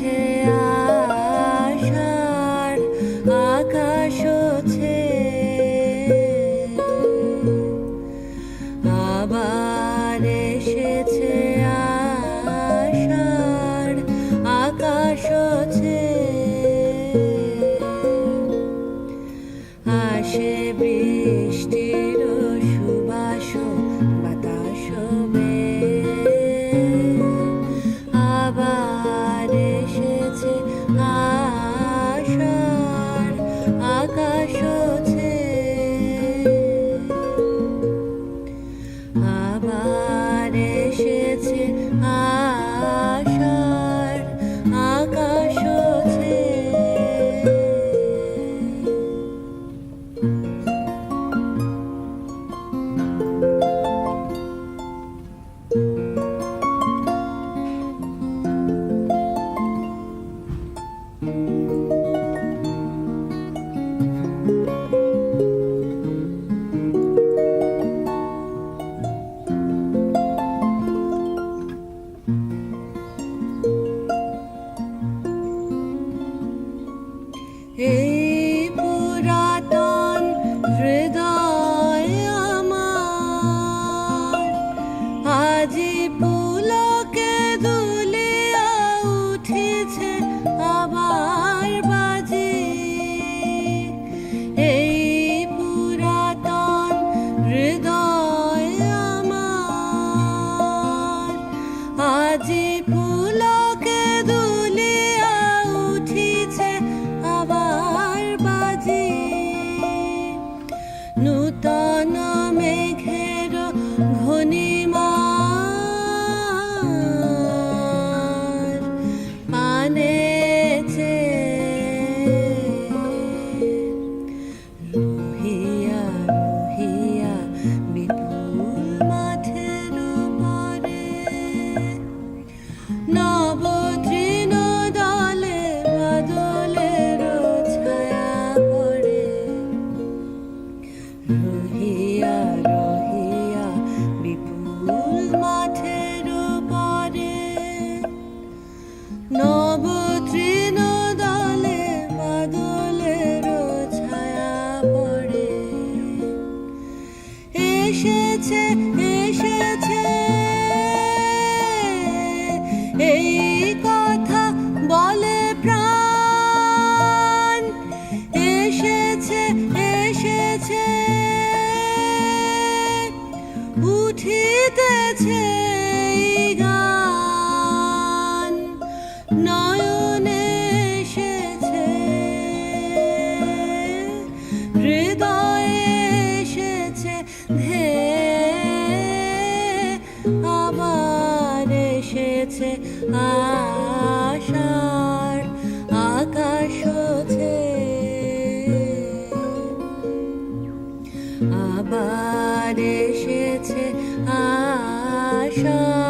take aka হৃদয় উঠেছে আবার বাজে। এই পুরাতন হৃদয় হৃদয়ে এসেছে ধে এসেছে আশার আকাশ আবার এসেছে আশা